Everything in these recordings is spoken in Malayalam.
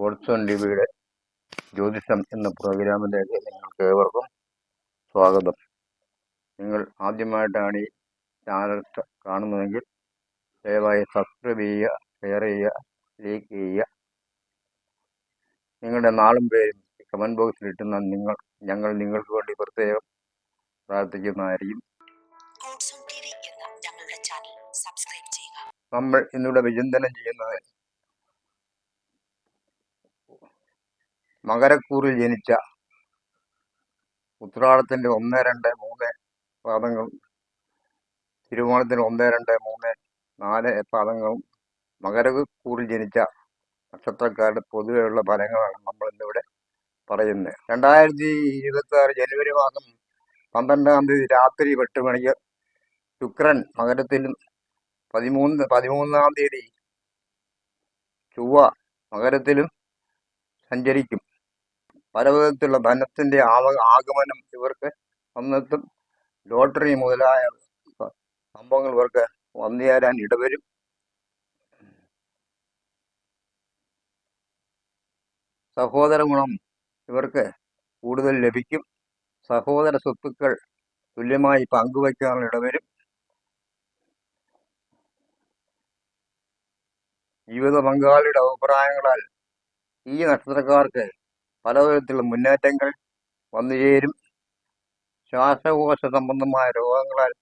ഗോഡ്സൺ ടിവിയുടെ ജ്യോതിഷം എന്ന പ്രോഗ്രാമിലേക്ക് നിങ്ങൾക്ക് ഏവർക്കും സ്വാഗതം. നിങ്ങൾ ആദ്യമായിട്ടാണ് ഈ ചാനൽ കാണുന്നതെങ്കിൽ ദയവായി സബ്സ്ക്രൈബ് ചെയ്യുക ഷെയർ ചെയ്യുക ലൈക്ക് ചെയ്യുക. നിങ്ങളുടെ നാളും പേരും കമന്റ് ബോക്സിൽ ഇട്ടുന്ന നിങ്ങൾ ഞങ്ങൾ നിങ്ങൾക്ക് വേണ്ടി പ്രത്യേകം പ്രാർത്ഥിക്കുന്നതായിരിക്കും. നമ്മൾ ഇന്നിവിടെ വിചിന്തനം ചെയ്യുന്നത് മകരക്കൂറിൽ ജനിച്ച ഉത്രാടത്തിന്റെ ഒന്ന് രണ്ട് മൂന്ന് പാദങ്ങളും തിരുവോണത്തിന്റെ ഒന്ന് രണ്ട് മൂന്ന് നാല് പാദങ്ങളും മകരക്കൂറിൽ ജനിച്ച നക്ഷത്രക്കാരുടെ പൊതുവെയുള്ള ഫലങ്ങളാണ് നമ്മൾ ഇന്നിവിടെ പറയുന്നത്. രണ്ടായിരത്തി ഇരുപത്തി ആറ് ജനുവരി മാസം പന്ത്രണ്ടാം തീയതി രാത്രി എട്ട് മണിക്ക് ശുക്രൻ മകരത്തിലും പതിമൂന്ന് പതിമൂന്നാം തീയതി ചൊവ്വ മകരത്തിലും സഞ്ചരിക്കും. പല വിധത്തിലുള്ള ധനത്തിന്റെ ആവ ആഗമനം ഇവർക്ക് വന്നിട്ടും ലോട്ടറി മുതലായ സംഭവങ്ങൾ ഇവർക്ക് വന്നു ചേരാൻ ഇടവരും. സഹോദര ഗുണം ഇവർക്ക് കൂടുതൽ ലഭിക്കും. സഹോദര സ്വത്തുക്കൾ തുല്യമായി പങ്കുവയ്ക്കാനുള്ള ഇടവരും. ജീവിത പങ്കാളിയുടെ അഭിപ്രായങ്ങളാൽ ഈ നക്ഷത്രക്കാർക്ക് പലവിധത്തിലുള്ള മുന്നേറ്റങ്ങൾ വന്നു ചേരും. ശ്വാസകോശ സംബന്ധമായ രോഗങ്ങളാൽ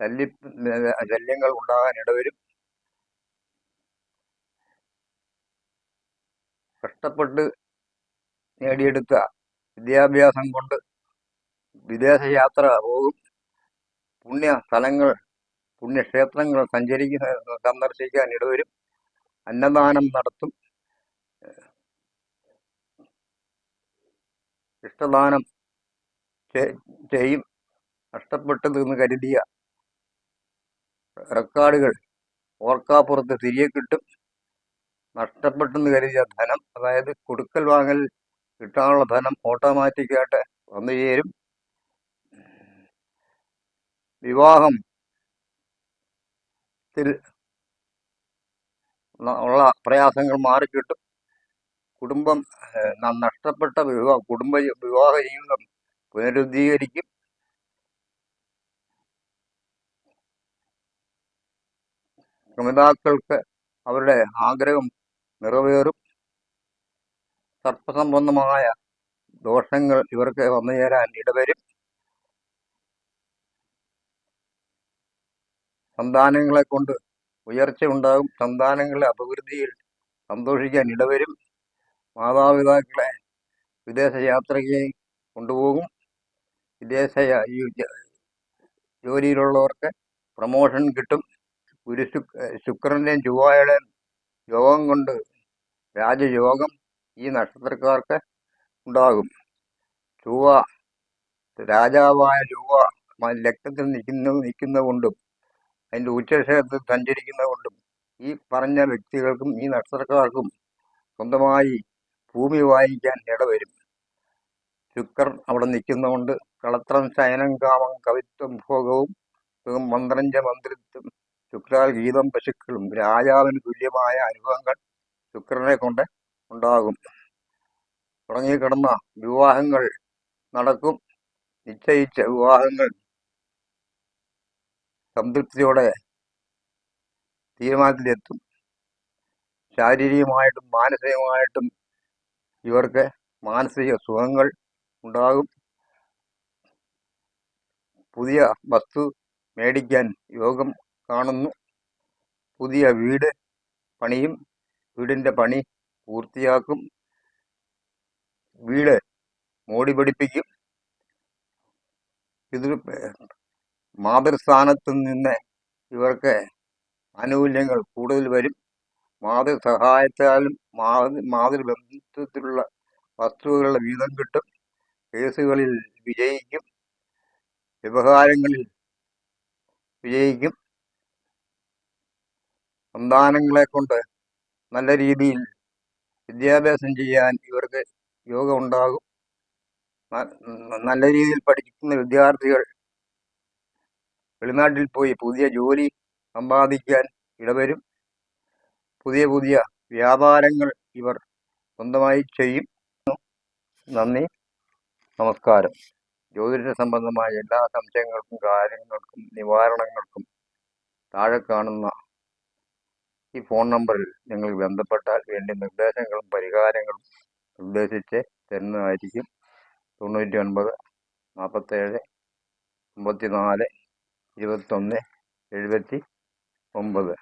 ശല്യ ശല്യങ്ങൾ ഉണ്ടാകാൻ ഇടവരും. കഷ്ടപ്പെട്ട് നേടിയെടുത്ത വിദ്യാഭ്യാസം കൊണ്ട് വിദേശ യാത്ര പോകും. പുണ്യ സ്ഥലങ്ങൾ പുണ്യക്ഷേത്രങ്ങൾ സഞ്ചരിക്കുന്ന സന്ദർശിക്കാൻ ഇടവരും. അന്നദാനം നടത്തും. ഇഷ്ടദാനം ചെയ്യും. നഷ്ടപ്പെട്ടത് എന്ന് കരുതിയ റെക്കോർഡുകൾ ഓർക്കാപ്പുറത്ത് തിരികെ കിട്ടും. നഷ്ടപ്പെട്ടെന്ന് കരുതിയ ധനം അതായത് കൊടുക്കൽ വാങ്ങൽ കിട്ടാനുള്ള ധനം ഓട്ടോമാറ്റിക്കായിട്ട് വന്നു ചേരും. വിവാഹം ഉള്ള പ്രയാസങ്ങൾ മാറിക്കിട്ടും. കുടുംബം നഷ്ടപ്പെട്ട വിവാഹ കുടുംബ വിവാഹ ജീവിതം പുനരുദ്ധീകരിക്കും. ക്രമിതാക്കൾക്ക് അവരുടെ ആഗ്രഹം നിറവേറും. സർപ്പസംബന്ധമായ ദോഷങ്ങൾ ഇവർക്ക് വന്നു ചേരാൻ ഇടവരും. സന്താനങ്ങളെ കൊണ്ട് ഉയർച്ച ഉണ്ടാകും. സന്താനങ്ങളെ അഭിവൃദ്ധിയിൽ സന്തോഷിക്കാൻ ഇടവരും. മാതാപിതാക്കളെ വിദേശ യാത്രയ്ക്ക് കൊണ്ടുപോകും. വിദേശ ജോലിയിലുള്ളവർക്ക് പ്രമോഷൻ കിട്ടും. ഗുരു ശുക്രന്റെയും ചൊവ്വായുടെയും യോഗം കൊണ്ട് രാജയോഗം ഈ നക്ഷത്രക്കാർക്ക് ഉണ്ടാകും. ചൊവ്വ രാജാവായ ചൊവ്വ ലക്തത്തിൽ നിൽക്കുന്ന നിൽക്കുന്ന കൊണ്ടും അതിന്റെ ഉച്ചക്ഷേത്രത്തിൽ സഞ്ചരിക്കുന്ന കൊണ്ടും ഈ പറഞ്ഞ വ്യക്തികൾക്കും ഈ നക്ഷത്രക്കാർക്കും സ്വന്തമായി ഭൂമി വാങ്ങിക്കാൻ ഇടവരും. ശുക്രൻ അവിടെ നിൽക്കുന്നതുകൊണ്ട് കളത്രം ശയനം കാമം കവിത്വം ഭോഗവും മന്ത്രഞ്ച മന്ത്രിത്വം. ശുക്രാൽ ഗീതം പശുക്കളും രാജാവിന് തുല്യമായ അനുഭവങ്ങൾ ശുക്രനെ കൊണ്ട് ഉണ്ടാകും. തുടങ്ങിക്കിടന്ന വിവാഹങ്ങൾ നടക്കും. നിശ്ചയിച്ച വിവാഹങ്ങൾ സംതൃപ്തിയോടെ തീരുമാനത്തിലെത്തും. ശാരീരികമായിട്ടും മാനസികമായിട്ടും ഇവർക്ക് മാനസിക സുഖങ്ങൾ ഉണ്ടാകും. പുതിയ വസ്തു മേടിക്കാൻ യോഗം കാണുന്നു. പുതിയ വീട് പണിയും വീടിന്റെ പണി പൂർത്തിയാക്കും. വീട് മോടി പിടിപ്പിക്കും. പിതൃ മാതൃസ്ഥാനത്ത് നിന്ന് ഇവർക്ക് ആനുകൂല്യങ്ങൾ കൂടുതൽ വരും. മാതൃ സഹായത്താലും മാതൃ മാതൃബന്ധത്തിലുള്ള വസ്തുക്കളുടെ വീതം കിട്ടും. കേസുകളിൽ വിജയിക്കും വ്യവഹാരങ്ങളിൽ വിജയിക്കും. സന്താനങ്ങളെ കൊണ്ട് നല്ല രീതിയിൽ വിദ്യാഭ്യാസം ചെയ്യാൻ ഇവർക്ക് യോഗം ഉണ്ടാകും നല്ല രീതിയിൽ പഠിക്കുന്ന വിദ്യാർത്ഥികൾ വെളിനാട്ടിൽ പോയി പുതിയ ജോലി സമ്പാദിക്കാൻ ഇടവരും. പുതിയ പുതിയ വ്യാപാരങ്ങൾ ഇവർ സ്വന്തമായി ചെയ്യും. നന്ദി. നമസ്കാരം. ജ്യോതിഷ സംബന്ധമായ എല്ലാ സംശയങ്ങൾക്കും കാര്യങ്ങൾക്കും നിവാരണങ്ങൾക്കും താഴെ കാണുന്ന ഈ ഫോൺ നമ്പറിൽ നിങ്ങൾ ബന്ധപ്പെട്ടാൽ വേണ്ടി നിർദ്ദേശങ്ങളും പരിഹാരങ്ങളും നിർദ്ദേശിച്ച് തരുന്നതായിരിക്കും. തൊണ്ണൂറ്റി ഒൻപത് നാൽപ്പത്തേഴ് അമ്പത്തി നാല് ഇരുപത്തൊന്ന് എഴുപത്തി ഒമ്പത്.